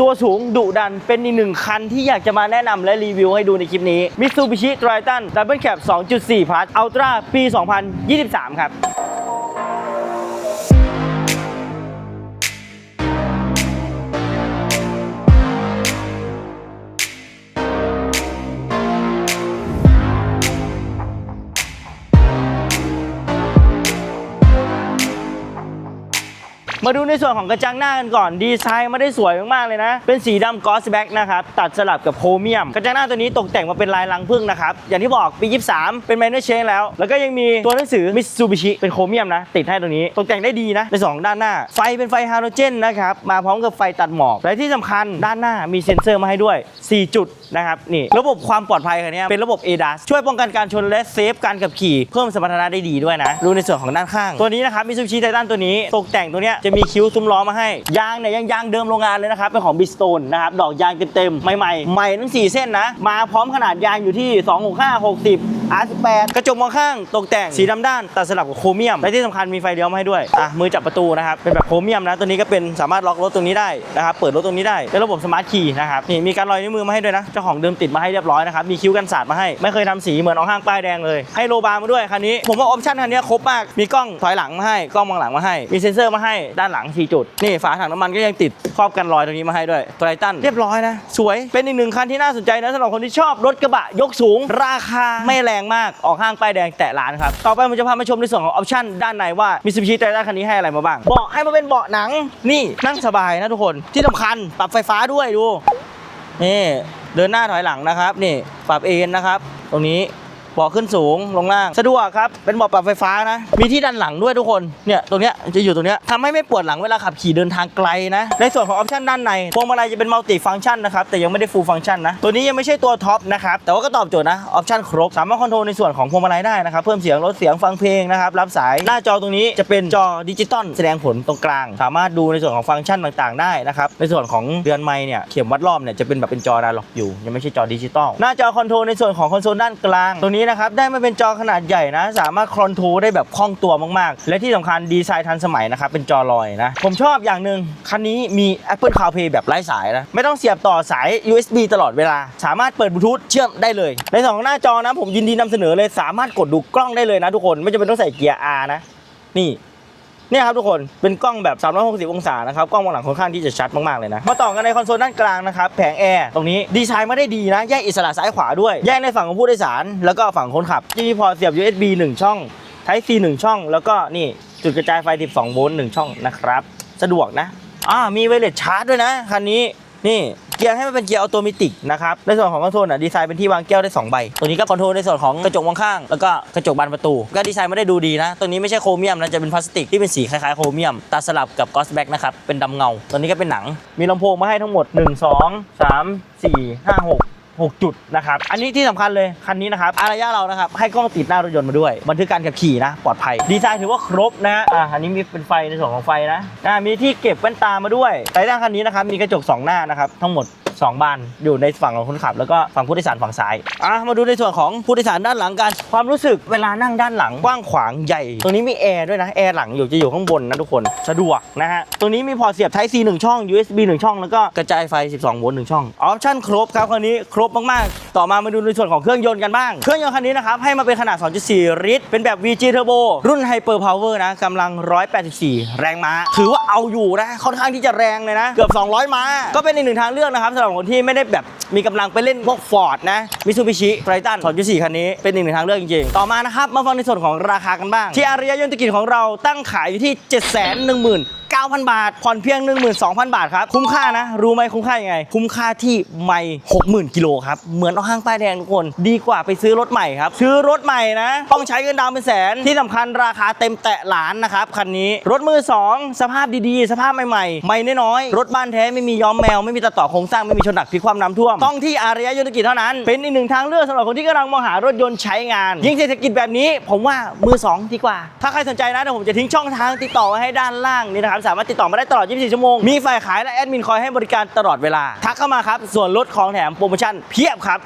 ตัวสูงดุดันเป็นอีกหนึ่งคันที่อยากจะมาแนะนำและรีวิวให้ดูในคลิปนี้ Mitsubishi Triton Double Cab 2.4 Plus Ultra ปี 2023 ครับ มาดูในส่วนของกระจังหน้ากันก่อน ดีไซน์มาได้สวยมากๆเลยนะ เป็นสีดำกอสแบ็กนะครับ ตัดสลับกับโครเมียม กระจังหน้าตัวนี้ตกแต่งมาเป็นลายรังผึ้งนะครับ อย่างที่บอกปี 23 เป็นแมนเนอร์เชนแล้ว แล้วก็ยังมีตัวหนังสือมิตซูบิชิเป็นโครเมียมนะ ติดให้ตัวนี้ ตกแต่งได้ดีนะในสองด้านหน้า ไฟเป็นไฟฮาโลเจนนะครับ มาพร้อมกับไฟตัดหมอก และที่สำคัญด้านหน้ามีเซ็นเซอร์มาให้ด้วย 4 จุดนะครับ นี่ ระบบความปลอดภัยคันนี้เป็นระบบ ADAS ช่วยป้องกันการชนและเซฟการขับขี่ เพิ่มสมรรถนะได้ดีด้วยนะ ดูในส่วนของด้านข้าง ตัวนี้นะครับมิซูบิชิไททันตัวนี้ ตกแต่งตัวเนี้ยจะมีคิ้วซุ้มล้อมาให้ ยางเนี่ยยังยางเดิมโรงงานเลยนะครับ เป็นของบิสโตนนะครับ ดอกยางเต็มๆ ใหม่ๆ ใหม่ทั้ง 4 เส้นนะ มาพร้อมขนาดยางอยู่ที่ 265 60 R18 กระจกมองข้างตกแต่งสีดำด้านตัดสลับกับโครเมียม และที่สำคัญมีไฟเลี้ยวมาให้ด้วย อะ มือจับประตูนะครับ เป็นแบบโครเมียมนะ ตัวนี้ก็เป็นสามารถล็อกรถตรงนี้ได้นะครับ เปิดรถตรงนี้ได้เป็นระบบสมาร์ทคีย์นะครับ นี่มีการลอยนิ้วมือมาให้ด้วยนะ เจ้าของเดิมติดมาให้เรียบร้อยนะครับ มีคิ้วกันสาดมาให้ ไม่เคยทำสีเหมือนเอาห้างป้ายแดงเลย ให้โลบาร์มาด้วยคันนี้ ผมว่าออปชั่นคันนี้ครบมาก มีกล้องถอยหลังมาให้ กล้องมองหลังมาให้ มีเซ็นเซอร์มาให้ ด้านหลัง4จุด นี่ฝาถังน้ำมันก็ยังติดครอบกันรอยตรงนี้มาให้ด้วยไททันเรียบร้อยนะ สวย เป็นอีกหนึ่งคันที่น่าสนใจนะสำหรับคนที่ชอบรถกระบะยกสูง ราคาไม่แรงมากออกห้างป้ายแดงแตะล้านครับต่อไปผมจะพามาชมในส่วนของออปชั่นด้านในว่า Mitsubishi Triton คันนี้ให้อะไรมาบ้างเบาะให้มาเป็นเบาะหนังนี่นั่งสบายนะทุกคนที่สำคัญปรับไฟฟ้าด้วยดูนี่เดินหน้าถอยหลังนะครับนี่ปรับเอนนะครับ ตรงนี้ เบาะขึ้นสูงลงล่างสะดวกครับเป็นเบาะปรับไฟฟ้านะ มีที่ด้านหลังด้วยทุกคนเนี่ยตรงเนี้ยจะอยู่ตรงเนี้ยทำให้ไม่ปวดหลังเวลาขับขี่เดินทางไกลนะ ในส่วนของออปชันด้านในพวงมาลัยจะเป็นมัลติฟัง c t ชันนะครับแต่ยังไม่ได้ฟูลฟัง c t ชันนะตัวนี้ยังไม่ใช่ตัวท็อปนะครับแต่ว่าก็ตอบโจทย์นะออปชันครบสามารถคอนโทรลในส่วนของพวงมาลัยได้นะครับเพิ่มเสียงลดเสียงฟังเพลงนะครับรับสายหน้าจอตรงนี้จะเป็นจอดิจิตอลแสดงผลตรงกลาง สามารถดูในส่วนของฟังก์ชันต่างๆ ได้นะครับในส่วนของเรือนไม้เนี่ยเข็มวัดรอบเนี่ยจะเป็นแบบเป็นจอดาล็อกอยู่ยังไม่ใช่จอดิจิตอลหน้าจอคอนโทรลในส่วนของคอนโซลด้านกลางตรงนี้นะครับได้มาเป็นจอขนาดใหญ่นะ สามารถคอนโทรได้แบบคล่องตัวมากๆ และที่สำคัญดีไซน์ทันสมัยนะครับเป็นจอลอยนะ ผมชอบอย่างหนึ่งคันนี้มี Apple CarPlay แบบไร้สายนะ ไม่ต้องเสียบต่อสาย USB ตลอดเวลา สามารถเปิดบลูทูธเชื่อมได้เลย ในส่วนของหน้าจอนะผมยินดีนำเสนอเลยสามารถกดดูกล้องได้เลยนะทุกคนไม่จำเป็นต้องใส่เกียร์ R นะ นี่ เนี่ยครับทุกคนเป็นกล้องแบบ 360 องศานะครับกล้องมองหลังค่อนข้างที่จะชัดมากๆเลยนะมาต่อกันในคอนโซลด้านกลางนะครับแผงแอร์ตรงนี้ดีไซน์ไมาได้ดีนะแยกอิสระซ้ายขวาด้วยแยกในฝั่งของผู้โดยสาร แล้วก็ฝั่งคนขับที่มีพอร์ตเสียบ USB 1 ช่อง Type C 1 ช่อง แล้วก็นี่จุดกระจายไฟ 12 โวลต์1ช่องนะครับสะดวกนะอ่ามีไวเลสชาร์จด้วยนะคันนี้นี่ เกียร์ให้มันเป็นเกียร์ออโตเมติกนะครับในส่วนของคอนโซลอะดีไซน์เป็นที่วางแก้วได้2ใบตัวนี้ก็คอนโทรลในส่วนของกระจกมองข้างแล้วก็กระจกบานประตู ก็ดีไซน์ไม่ได้ดูดีนะตัวนี้ไม่ใช่โครเมียมนะจะเป็นพลาสติกที่เป็นสีคล้ายๆโครเมียมตัดสลับกับกอสแบ็กนะครับเป็นดำเงาตัวนี้ก็เป็นหนังมีลำโพงมาให้ทั้งหมด 1 2 3 4 5 6 6 จุดนะครับ อันนี้ที่สำคัญเลย คันนี้นะครับ อารยะเรานะครับ ให้กล้องติดหน้ารถยนต์มาด้วย บันทึกการขับขี่นะ ปลอดภัย ดีไซน์ถือว่าครบนะอ่าอันนี้มีเป็นไฟในส่วนของไฟนะอ่ามีที่เก็บแว่นตามาด้วยไต่ด้านคันนี้นะครับ มีกระจก 2 หน้านะครับ ทั้งหมด 2 บานอยู่ในฝั่งของคนขับ แล้วก็ฝั่งผู้โดยสารฝั่งซ้ายอะมาดูในส่วนของผู้โดยสารด้านหลังกัน ความรู้สึกเวลานั่งด้านหลังกว้างขวางใหญ่ตรงนี้มีแอร์ด้วยนะแอร์หลังอยู่จะอยู่ข้างบนนะทุกคนสะดวกนะฮะตรงนี้มีพอร์ตเสียบ Type C 1ช่อง USB 1 ช่องแล้วก็กระจายไฟ 12 โวลต์1ช่องออปชั่นครบครับคันนี้ครบมากๆ ต่อมามาดูในส่วนของเครื่องยนต์กันบ้าง เครื่องยนต์คันนี้นะครับให้มาเป็นขนาด 2.4 ลิตร เป็นแบบ VG Turbo รุ่น Hyper Power นะกำลัง 184 แรงม้า ถือว่าเอาอยู่นะค่อนข้างที่จะแรงเลยนะ เกือบ 200 ม้า ก็เป็นอีกหนึ่งทางเลือกนะครับสำหรับคนที่ไม่ได้แบบ มีกำลังไปเล่นพวก Ford นะ Mitsubishi Triton 2.4คันนี้เป็นหนึ่งทางเลือกจริงๆ ต่อมานะครับ มาฟังในส่วนของราคากันบ้าง ที่อารยยนตกิจของเราตั้งขายอยู่ที่ 7 1 9,000 บาท ผ่อนเพียง 12,000 บาทครับ คุ้มค่านะ รู้ไหมคุ้มค่ายังไง คุ้มค่าที่ไม่60,000 กิโลครับ เหมือนเอาห้างป้ายแดงทุกคน ดีกว่าไปซื้อรถใหม่ครับ ซื้อรถใหม่นะ ต้องใช้เงินดาวน์เป็นแสน ที่สำคัญราคาเต็มแตะล้านนะครับ คันนี้ รถมือ 2 สภาพดีๆ สภาพใหม่ๆ ไม่น้อย รถบ้านแท้ไม่มีย้อมแมว ไม่มีตัดต่อโครงสร้าง ไม่มีชนหนักพิความน้ำท่วมต้องที่อารยยนตกิจเท่านั้น เป็นอีกหนึ่งทางเลือกสำหรับคนที่กำลังมองหารถยนต์ใช้งาน ยิ่งเศรษฐกิจแบบนี้ ผมว่ามือสองดีกว่า ถ้าใครสนใจนะเดี๋ยวผมจะทิ้งช่องทางติดต่อไว้ให้ด้านล่างนี่นะครับ สามารถติดต่อมาได้ตลอด 24 ชั่วโมง มีฝ่ายขายและแอดมินคอยให้บริการตลอดเวลา ทักเข้ามาครับ ส่วนลดของแถมโปรโมชั่นเพียบครับ